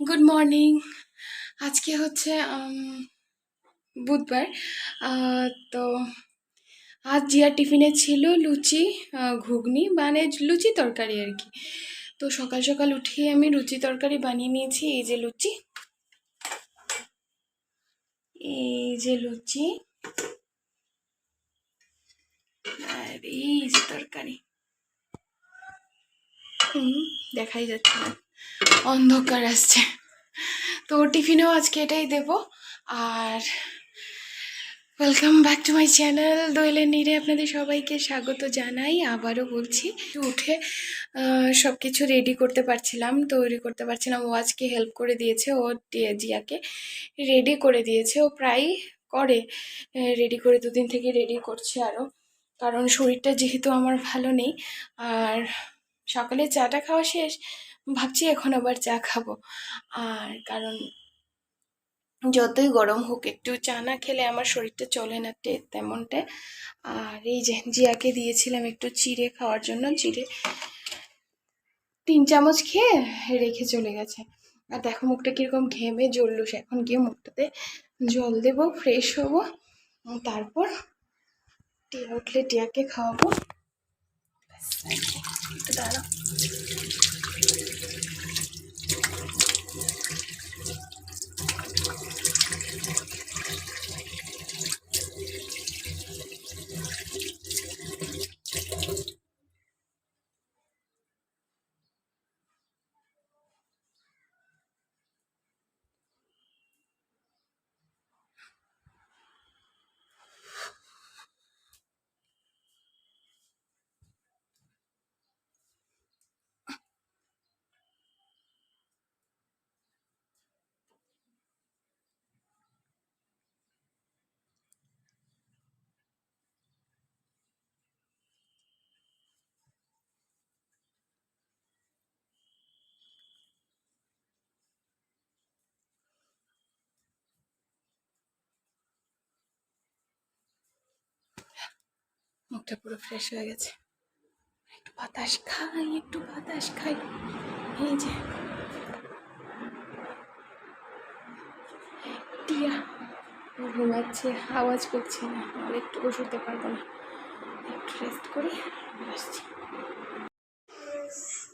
Good morning আজকে হচ্ছে বুধবার। তো আজ জিয়ার টিফিনে ছিল লুচি ঘুগনি মানে লুচি তরকারি আর কি। তো সকাল সকাল উঠে আমি লুচি তরকারি বানিয়ে নিয়েছি, এই যে লুচি। এই যে লুচি। আর এই তরকারি। হুম, দেখাই যাচ্ছে না। অন্ধকার আসছে। তো টিফিনেও আজকে এটাই দেব। আর welcome back to my channel দোয়েলের নীরে আপনাদের সবাইকে স্বাগত জানাই। আবারও বলছি উঠে সব কিছু রেডি করতে পারছিলাম, তৈরি করতে পারছিলাম। ও আজকে হেল্প করে দিয়েছে, ও জিয়াকে রেডি করে দিয়েছে। ও প্রায় করে রেডি করে, দুদিন থেকে রেডি করছে আরও। কারণ শরীরটা যেহেতু আমার ভালো নেই, আর সকালে চাটা খাওয়া শেষ, ভাবছি এখন আবার চা খাব। আর কারণ যতই গরম হোক, একটু চা না খেলে আমার শরীরটা চলে না তেমনটা। আর এই যে জিয়াকে দিয়েছিলাম একটু চিড়ে খাওয়ার জন্য, চিড়ে তিন চামচ খেয়ে রেখে চলে গেছে। আর দেখো মুখটা কীরকম ঘেমে জ্বললো সে। এখন গিয়ে মুখটাতে জল দেবো ফ্রেশ হব তারপর টিয়া, উঠলে টিয়াকে খাওয়াবো। একটু দাঁড়াও মুখটা পুরো ফ্রেশ হয়ে গেছে। একটু বাতাস খাই, একটু বাতাস খাই। এই যে। টিয়া ঘুমাচ্ছে, আওয়াজ করছে না, আর একটু শুতে পারব না। একটু রেস্ট করি আসছি।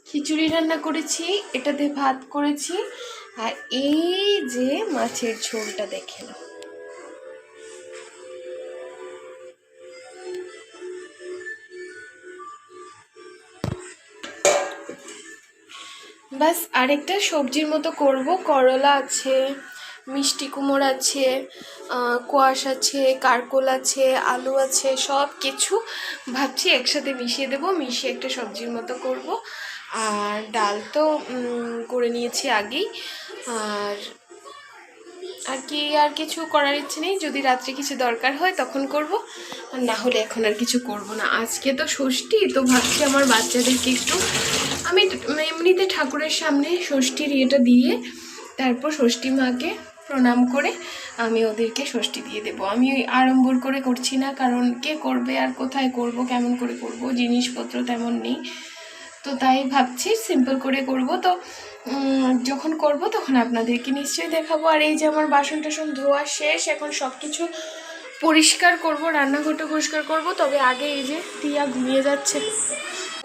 খিচুড়ি রান্না করেছি, এটাতে ভাত করেছি, আর এই যে মাছের ঝোলটা দেখে নাও। বাস, আরেকটা সবজির মতো করব। করলা আছে, মিষ্টি কুমড় আছে কোয়াশ আছে, কারকোল আছে, আলু আছে, সব কিছু ভাবছি একসাথে মিশিয়ে দেবো, মিশিয়ে একটা সবজির মতো করব। আর ডাল তো করে নিয়েছি আগেই। আর আর কি, আর কিছু করার ইচ্ছে নেই? যদি রাত্রে কিছু দরকার হয় তখন করব, আর না হলে এখন আর কিছু করব না। আজকে তো ষষ্ঠী, তো ভাবছি আমার বাচ্চাদেরকে একটু আমি এমনিতে ঠাকুরের সামনে ষষ্ঠীর ইয়েটা দিয়ে তারপর ষষ্ঠী মাকে প্রণাম করে আমি ওদেরকে ষষ্ঠী দিয়ে দেব। আমি ওই আড়ম্বর করে করছি না, কারণ কে করবে আর কোথায় করব, কেমন করে করব, জিনিসপত্র তেমন নেই। তো তাই ভাবছি সিম্পল করে করব। তো যখন করব তখন আপনাদেরকে নিশ্চয়ই দেখাবো। আর এই যে আমার বাসন টাসন ধোয়া শেষ, এখন সব কিছু পরিষ্কার করব, রান্নাঘরটা পরিষ্কার করব। তবে আগে এই যে টিয়া ঘুমিয়ে যাচ্ছে।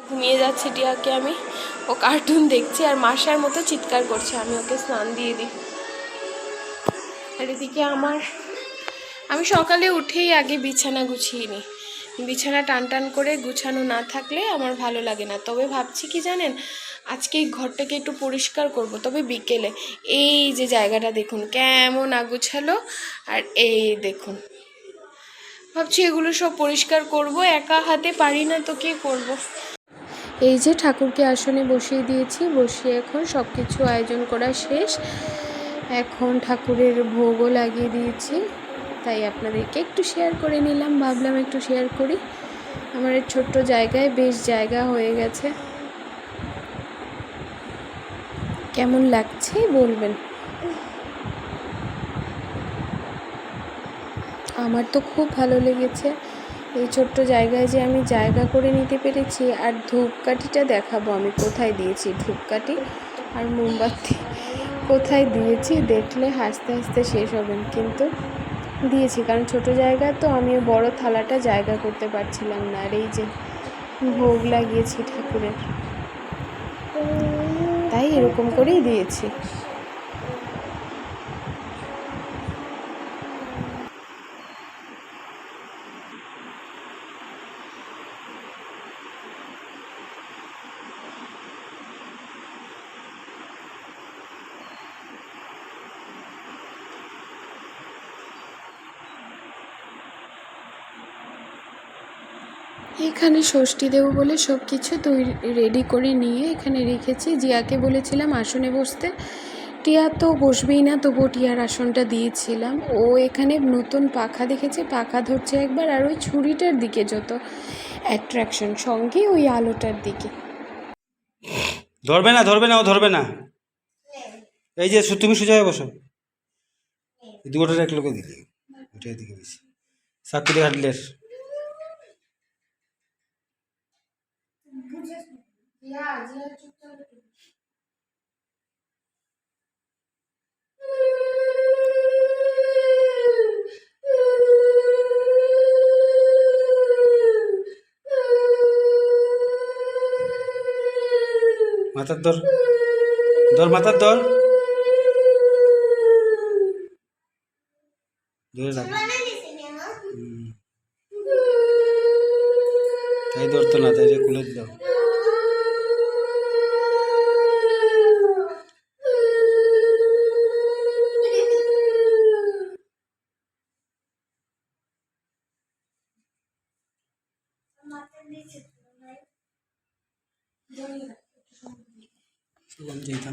ঘুমিয়ে যাচ্ছে টিয়াকে আমি। ও কার্টুন দেখছে আর মাসার মতো চিৎকার করছে। আমি ওকে স্নান দিয়ে দিই। আর এদিকে আমার আমি সকালে উঠেই আগে বিছানা গুছিয়ে নিই। বিছানা টান টান করে গুছানো না থাকলে আমার ভালো লাগে না। তবে ভাবছি কি জানেন, আজকে এই ঘরটাকে একটু পরিষ্কার করব। তবে বিকেলে। এই যে জায়গাটা দেখুন, কেমন আগুছালো। আর এই দেখুন। ভাবছি এগুলো সব পরিষ্কার করব। একা হাতে পারি না তো কি করব? এই যে ঠাকুরকে আসনে বসিয়ে দিয়েছি, বসিয়ে এখন সব কিছু আয়োজন করা শেষ। এখন ঠাকুরের ভোগও লাগিয়ে দিয়েছি। তাই আপনাদেরকে একটু শেয়ার করে নিলাম, ভাবলাম একটু শেয়ার করি। আমার ছোট্ট জায়গায় বেশ জায়গা হয়ে গেছে। কেমন লাগছে বলবেন? আমার তো খুব ভালো লেগেছে। এই ছোট্ট জায়গায় যে আমি জায়গা করে নিতে পেরেছি আর ধূপকাঠিটা দেখাবো আমি কোথায় দিয়েছি, ধূপকাঠি আর মোমবাতি। কোথায় দিয়েছি? দেখলে হাসতে হাসতে শেষ হবেন, কিন্তু দিয়েছি, কারণ ছোট জায়গা তো আমি বড় থালাটা জায়গা করতে পারছিলাম না। আর এই যে ভোগ লাগিয়েছি ঠাকুরের, তাই এরকম করেই দিয়েছি। এখানে ষষ্ঠী দেবো বলে সব কিছু তৈরি রেডি করে নিয়ে এখানে রেখেছি। জিয়াকে বলেছিলাম, আসনে বসতে। টিয়া তো বসবেই না, তবুও টিয়ার আসনটা দিয়েছিলাম। ও এখানে নতুন পাখা দেখেছে, পাখা ধরছে একবার, আর ওই ছুরিটার দিকে যত অ্যাট্রাকশন সঙ্গে ওই আলোটার দিকে। ধরবে না ধরবে না, ও ধরবে না। এই যে তুমি সোজা হয়ে বসো। দুটোটা এক লোকে দিলে এদিকে বেশি সাক্ষী দিয়ে হাঁটলে মাথার ধর ধর মাথার ধরে রাখ। তাই ধরতো না তাই যে খুলে দাও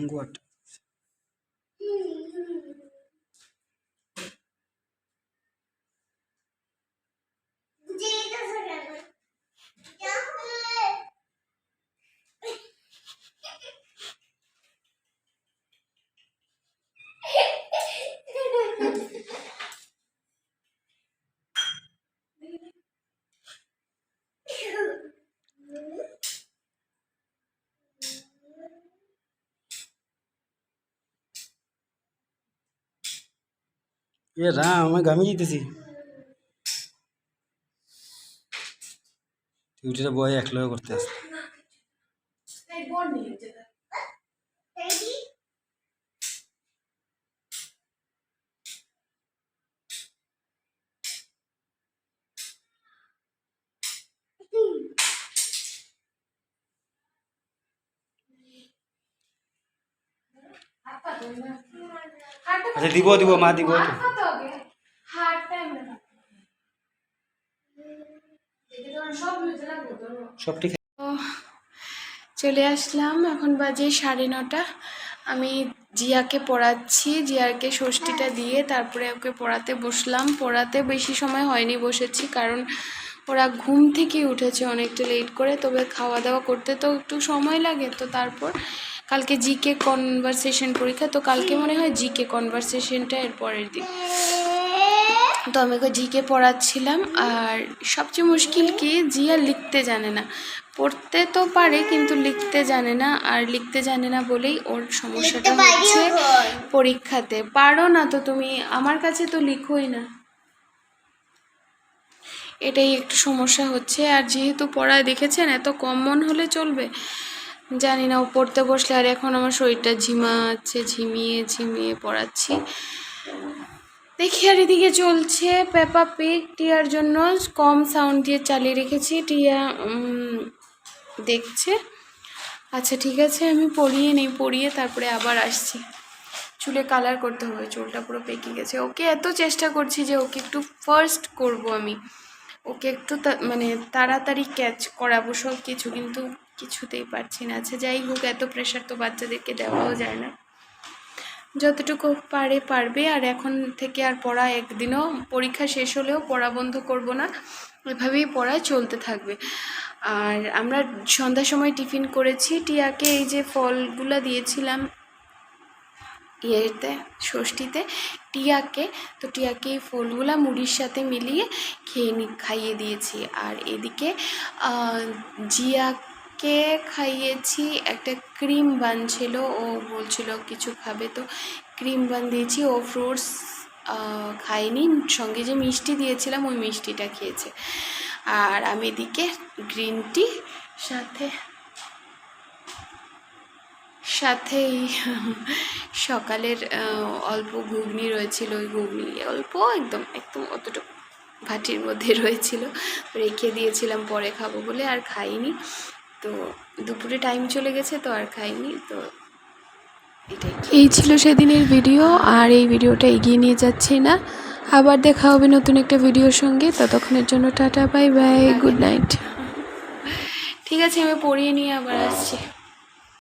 What? এ রাম আমি গামে যেতেছি টিউটিটা বয় একলগে করতে আসতে আচ্ছা দিব দিব, মা, দিব তো। সব ঠিক তো চলে আসলাম, এখন বাজে সাড়ে নটা। আমি জিয়াকে পড়াচ্ছি, জিয়াকে ষষ্ঠীটা দিয়ে তারপরে ওকে পড়াতে বসলাম। পড়াতে বেশি সময় হয়নি বসেছি, কারণ ওরা ঘুম থেকে উঠেছে অনেকটা লেট করে, তবে খাওয়া দাওয়া করতে তো একটু সময় লাগে। তো তারপর কালকে জিকে কনভারসেশন পরীক্ষা, তো কালকে মনে হয় জিকে কনভারসেশনটা এর পরের দিন। তো আমি ওকে জিকে পড়াচ্ছিলাম। আর সবচেয়ে মুশকিল কি জিয়া লিখতে জানে না। পড়তে তো পারে কিন্তু লিখতে জানে না। আর লিখতে জানে না বলেই ওর সমস্যাটা হচ্ছে পরীক্ষাতে। পারো না তো তুমি আমার কাছে তো লিখোই না। এটাই একটু সমস্যা হচ্ছে। আর যেহেতু পড়ায় দেখেছেন এত কম মন হলে চলবে? জানি না ও পড়তে বসলে আর এখন আমার শরীরটা ঝিমাচ্ছে ঝিমিয়ে ঝিমিয়ে পড়াচ্ছি। দেখি আর এদিকে চলছে পেপা পিক, টিয়ার জন্য কম সাউন্ড দিয়ে চালিয়ে রেখেছি। টিয়া দেখছে। আচ্ছা ঠিক আছে, আমি পড়িয়ে নেই পড়িয়ে তারপরে আবার আসছি। চুলে কালার করতে হবে, চুলটা পুরো পেকে গেছে। ওকে এত চেষ্টা করছি যে ওকে একটু ফার্স্ট করব আমি। ওকে একটু মানে তাড়াতাড়ি ক্যাচ করাবো সব কিছু কিন্তু কিছুতেই পারছি না। আচ্ছা যাই হোক, এত প্রেশার তো বাচ্চাদেরকে দেওয়াও যায় না। যতটুকু পারে পারবে, আর এখন থেকে আর পড়া একদিনও, পরীক্ষা শেষ হলেও পড়া বন্ধ করব না, এভাবেই পড়া চলতে থাকবে। আর আমরা সন্ধ্যার সময় টিফিন করেছি। টিয়াকে এই যে ফলগুলো দিয়েছিলাম ইয়েতে, ষষ্ঠীতে, টিয়াকে, তো টিয়াকে এই ফলগুলা মুড়ির সাথে মিলিয়ে খেয়ে নি, খাইয়ে দিয়েছি। আর এদিকে জিয়া ওকে খাইয়েছি? একটা ক্রিম বান ছিল, ও বলছিল কিছু খাবে, তো ক্রিম বান দিয়েছি, ও ফ্রুটস খাইনি সঙ্গে যে মিষ্টি দিয়েছিলাম, ওই মিষ্টিটা খেয়েছে। আর আমি এদিকে গ্রিন টি, সাথে সাথে এই সকালের অল্প ঘুগনি রয়েছিল, ওই ঘুগনি অল্প, একদম একদম অতটুকু ভাটির মধ্যে রয়েছিল। রেখে দিয়েছিলাম, পরে খাব বলে, আর খাইনি। তো দুপুরে টাইম চলে গেছে তো আর খাইনি তো এই ছিল সেদিনের ভিডিও আর এই ভিডিওটা এগিয়ে নিয়ে যাচ্ছি না। আবার দেখা হবে নতুন একটা ভিডিওর সঙ্গে। ততক্ষণের জন্য tata bye bye good night ঠিক আছে আমি পড়িয়ে নিয়ে আবার আসছি।